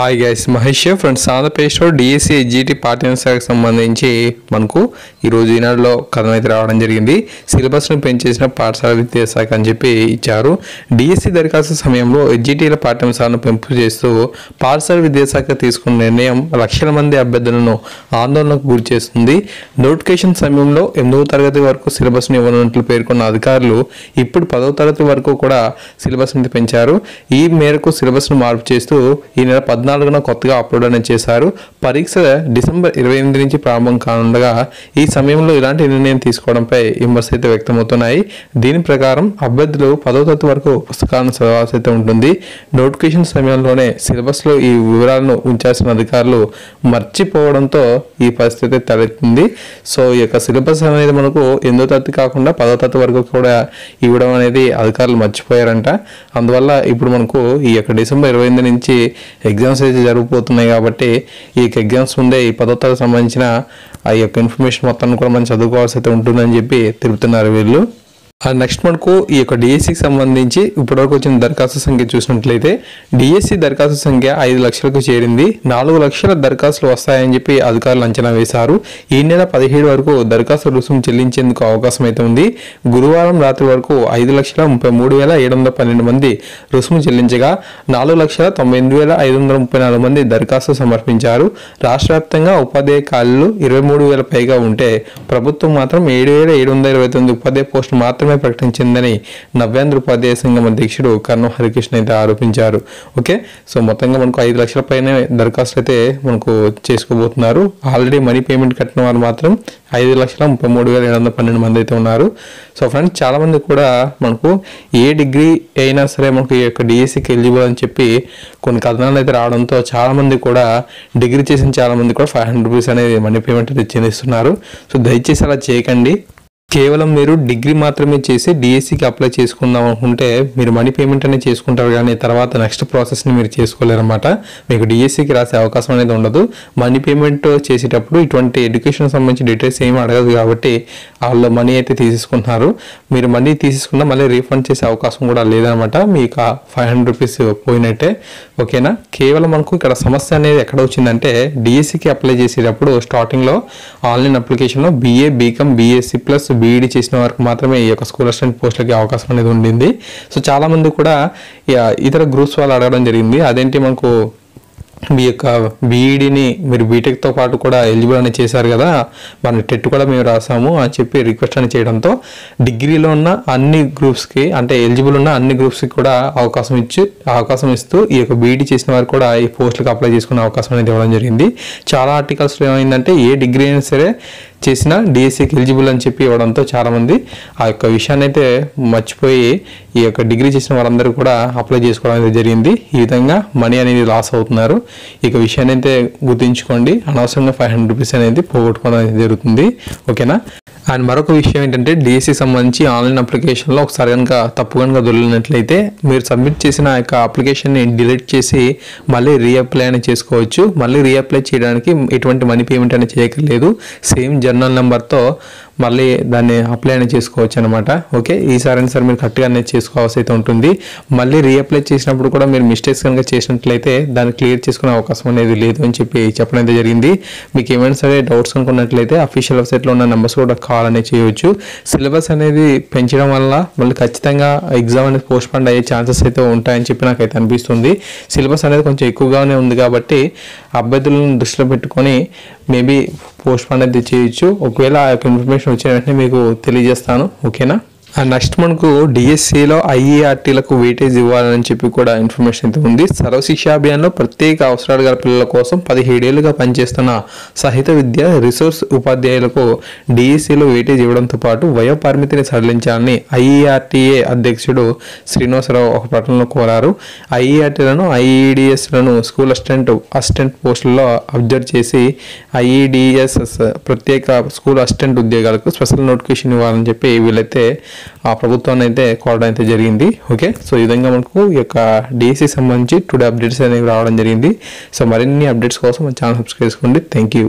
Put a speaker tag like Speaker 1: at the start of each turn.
Speaker 1: Hi guys Mahesh friends ఆంధ్రప్రదేశ్లో DSC GT పాఠ్యాంశాలకు సంబంధించి మనకు ఈరోజు ఈనాడులో కథనం అయితే రావడం జరిగింది. సిలబస్ను పెంచేసిన పాఠశాల విద్యాశాఖ అని చెప్పి ఇచ్చారు. డిఎస్సి దరఖాస్తు సమయంలో ఎడ్జిటీల పాఠ్యాంశాలను పెంపు చేస్తూ పాఠశాల విద్యాశాఖ తీసుకున్న నిర్ణయం లక్షల మంది అభ్యర్థులను ఆందోళనకు గురి చేస్తుంది. నోటిఫికేషన్ సమయంలో ఎనిమిదవ తరగతి వరకు సిలబస్ను ఇవ్వనున్నట్లు పేర్కొన్న అధికారులు ఇప్పుడు పదవ తరగతి వరకు కూడా సిలబస్ని పెంచారు. ఈ మేరకు సిలబస్ను మార్పు చేస్తూ ఈ నెల పద్నాలుగున కొత్తగా అప్లోడ్ అనేది చేశారు. పరీక్ష డిసెంబర్ ఇరవై ఎనిమిది నుంచి ప్రారంభం కానుండగా ఈ సమయంలో ఇలాంటి నిర్ణయం తీసుకోవడంపై విమర్శ అయితే వ్యక్తమవుతున్నాయి. దీని ప్రకారం అభ్యర్థులు పదో తరగతి వరకు పుస్తకాలను చదవాల్సి అయితే ఉంటుంది. నోటిఫికేషన్ సమయంలోనే సిలబస్లో ఈ వివరాలను ఉంచాల్సిన అధికారులు మర్చిపోవడంతో ఈ పరిస్థితి తలెత్తింది. సో ఈ యొక్క సిలబస్ అనేది మనకు ఎనిమిదో తరగతి కాకుండా పదో తరగతి వరకు కూడా ఇవ్వడం అనేది అధికారులు మర్చిపోయారంట. అందువల్ల ఇప్పుడు మనకు ఈ యొక్క డిసెంబర్ ఇరవై ఎనిమిది నుంచి ఎగ్జామ్స్ అయితే జరిగిపోతున్నాయి కాబట్టి ఈ యొక్క ఎగ్జామ్స్ ముందే ఈ పదో తరగతి సంబంధించిన ఆ యొక్క ఇన్ఫర్మేషన్ మొత్తాన్ని కూడా మనం చదువుకోవాల్సి అయితే ఉంటుందని చెప్పి తెలుపుతున్నారు వీళ్ళు. నెక్స్ట్ మనకు ఈ యొక్క డిఎస్సికి సంబంధించి ఇప్పటివరకు వచ్చిన దరఖాస్తు సంఖ్య చూసినట్లయితే డిఎస్సి దరఖాస్తు సంఖ్య ఐదు లక్షలకు చేరింది. నాలుగు లక్షల దరఖాస్తులు వస్తాయని చెప్పి అధికారులు అంచనా వేశారు. ఈ నెల పదిహేడు వరకు దరఖాస్తు రుసుము చెల్లించేందుకు అవకాశం అయితే ఉంది. గురువారం రాత్రి వరకు ఐదు లక్షల ముప్పై మూడు వేల ఏడు వందల పన్నెండు మంది రుసుము చెల్లించగా నాలుగు లక్షల తొంభై ఎనిమిది వేల ఐదు వందల ముప్పై నాలుగు మంది దరఖాస్తు సమర్పించారు. రాష్ట్ర వ్యాప్తంగా ఉపాధ్యాయ ఖాళీలు ఇరవై మూడు వేల పైగా ఉంటే ప్రభుత్వం మాత్రం ఏడు వేల ఏడు వందల ఇరవై తొమ్మిది ఉపాధ్యాయ పోస్టులు మాత్రమే ప్రకటించిందని నవ్యాంధ్ర ఉపాధ్యాయ సంఘం అధ్యక్షుడు కర్ణం హరికృష్ణ అయితే ఆరోపించారు. ఓకే? సో మొత్తంగా మనకు ఐదు లక్షల పైన దరఖాస్తులు అయితే మనకు చేసుకోబోతున్నారు. ఆల్రెడీ మనీ పేమెంట్ కట్టిన వారు మాత్రం ఐదు లక్షల ముప్పై మూడు వేల ఏడు వందల పన్నెండు మంది అయితే ఉన్నారు. సో ఫ్రెండ్స్ చాలామంది కూడా మనకు ఏ డిగ్రీ అయినా సరే మనకు ఈ యొక్క డిఎస్సికి ఎలిజిబుల్ అని చెప్పి కొన్ని కథనాలు అయితే రావడంతో చాలామంది కూడా డిగ్రీ చేసిన చాలామంది కూడా ఫైవ్ హండ్రెడ్ రూపీస్ అనేది మనీ పేమెంట్ అయితే చెల్లిస్తున్నారు సో దయచేసి అలా చేయకండి. కేవలం మీరు డిగ్రీ మాత్రమే చేసి డిఎస్సికి అప్లై చేసుకుందాం అనుకుంటే మీరు మనీ పేమెంట్ అనేది చేసుకుంటారు కానీ తర్వాత నెక్స్ట్ ప్రాసెస్ని మీరు చేసుకోలేరన్నమాట. మీకు డిఎస్సికి రాసే అవకాశం అనేది ఉండదు. మనీ పేమెంట్ చేసేటప్పుడు ఇటువంటి ఎడ్యుకేషన్ సంబంధించి డీటెయిల్స్ ఏమి అడగదు కాబట్టి వాళ్ళు మనీ అయితే తీసేసుకుంటున్నారు. మీరు మనీ తీసేసుకున్నా మళ్ళీ రీఫండ్ చేసే అవకాశం కూడా లేదనమాట మీకు ఫైవ్ హండ్రెడ్ రూపీస్ పోయినట్టే. ఓకేనా? కేవలం మనకు ఇక్కడ సమస్య అనేది ఎక్కడ వచ్చిందంటే డిఎస్సికి అప్లై చేసేటప్పుడు స్టార్టింగ్లో ఆన్లైన్ అప్లికేషన్లో BA BCom BSc plus BEd చేసిన వారికి మాత్రమే ఈ యొక్క స్కూల్ అసిస్టెంట్ పోస్టులకి అవకాశం అనేది ఉండింది. సో చాలామంది కూడా ఇతర గ్రూప్స్ వాళ్ళు అడగడం జరిగింది. అదేంటి మనకు మీ యొక్క బీఈడిని మీరు బీటెక్తో పాటు కూడా ఎలిజిబుల్ అని చేశారు కదా మన టెట్ కూడా మేము రాసాము అని చెప్పి రిక్వెస్ట్ అని చేయడంతో డిగ్రీలో ఉన్న అన్ని గ్రూప్స్కి అంటే ఎలిజిబుల్ ఉన్న అన్ని గ్రూప్స్కి కూడా అవకాశం ఇచ్చి అవకాశం ఇస్తూ ఈ యొక్క బీఈడి చేసిన వారు కూడా ఈ పోస్టులకు అప్లై చేసుకునే అవకాశం అనేది ఇవ్వడం జరిగింది. చాలా ఆర్టికల్స్లో ఏమైందంటే ఏ డిగ్రీ అయినా సరే చేసిన డిఎస్సికి ఎలిజిబుల్ అని చెప్పి ఇవ్వడంతో చాలామంది ఆ యొక్క విషయాన్ని అయితే మర్చిపోయి ఈ యొక్క డిగ్రీ చేసిన వారందరూ కూడా అప్లై చేసుకోవడం అనేది జరిగింది. ఈ విధంగా మనీ అనేది లాస్ అవుతున్నారు. ఈ విషయాన్ని అయితే గుర్తుంచుకోండి అనవసరంగా ఫైవ్ హండ్రెడ్ రూపీస్ అనేది పోగొట్టుకోవడం అనేది జరుగుతుంది. ఓకేనా అండ్ మరొక విషయం ఏంటంటే డిఎస్సి సంబంధించి ఆన్లైన్ అప్లికేషన్లో ఒకసారి కనుక తప్పు కనుక దొరికినట్లయితే మీరు సబ్మిట్ చేసిన యొక్క అప్లికేషన్ని డిలీట్ చేసి మళ్ళీ రీఅప్లై అని చేసుకోవచ్చు. మళ్ళీ రీఅప్లై చేయడానికి ఎటువంటి మనీ పేమెంట్ అనేది చేయక్కర్లేదు. సేమ్ జర్నల్ నెంబర్తో మళ్ళీ దాన్ని అప్లై అనేది చేసుకోవచ్చు అనమాట ఓకే ఈసారి సార్ మీరు కరెక్ట్గా అనేది చేసుకోవాల్సి అయితే ఉంటుంది. మళ్ళీ రీఅప్లై చేసినప్పుడు కూడా మీరు మిస్టేక్స్ కనుక చేసినట్లయితే దాన్ని క్లియర్ చేసుకునే అవకాశం అనేది లేదు అని చెప్పి చెప్పడం అయితే జరిగింది. మీకు ఏమైనా సరే డౌట్స్ అనుకున్నట్లయితే అఫీషియల్ వెబ్సైట్లో ఉన్న నెంబర్స్ కూడా కాల్ అనేది చేయవచ్చు. సిలబస్ అనేది పెంచడం వల్ల మళ్ళీ ఖచ్చితంగా ఎగ్జామ్ అనేది పోస్ట్ అయ్యే ఛాన్సెస్ అయితే ఉంటాయని చెప్పి నాకైతే అనిపిస్తుంది. సిలబస్ అనేది కొంచెం ఎక్కువగానే ఉంది కాబట్టి అభ్యర్థులను దృష్టిలో పెట్టుకొని మేబీ పోస్ట్ పోన్ అయితే చేయొచ్చు. ఒకవేళ ఆ యొక్క ఇన్ఫర్మేషన్ వచ్చిన వెంటనే మీకు తెలియజేస్తాను. ఓకేనా? నెక్స్ట్ మనకు డిఎస్సిలో ఐఈఆర్టీలకు వెయిటేజ్ ఇవ్వాలని చెప్పి కూడా ఇన్ఫర్మేషన్ అయితే ఉంది. సర్వశిక్ష అభియాన్లో ప్రత్యేక అవసరాలు గల పిల్లల కోసం పదిహేడేళ్ళుగా పనిచేస్తున్న సహిత విద్య రిసోర్స్ ఉపాధ్యాయులకు డిఎస్సిలో వెయిటేజ్ ఇవ్వడంతో పాటు వయో పరిమితిని సడలించాలని ఐఈఆర్టీఏ అధ్యక్షుడు శ్రీనివాసరావు ఒక ప్రకటనలో కోరారు. ఐఈఆర్టీలను ఐఈడిఎస్లను స్కూల్ అసిస్టెంట్ అసిస్టెంట్ పోస్టుల్లో అబ్జర్వ్ చేసి ఐఈడిఎస్ఎస్ ప్రత్యేక స్కూల్ అసిస్టెంట్ ఉద్యోగాలకు స్పెషల్ నోటిఫికేషన్ ఇవ్వాలని చెప్పి వీళ్ళైతే ఆ ప్రభుత్వాన్ని అయితే కోరడం అయితే జరిగింది. ఓకే? సో ఈ విధంగా మనకు ఈ యొక్క డిఎస్సి సంబంధించి టుడే అప్డేట్స్ అనేవి రావడం జరిగింది. సో మరిన్ని అప్డేట్స్ కోసం మన ఛానల్ సబ్స్క్రైబ్ చేసుకోండి. Thank you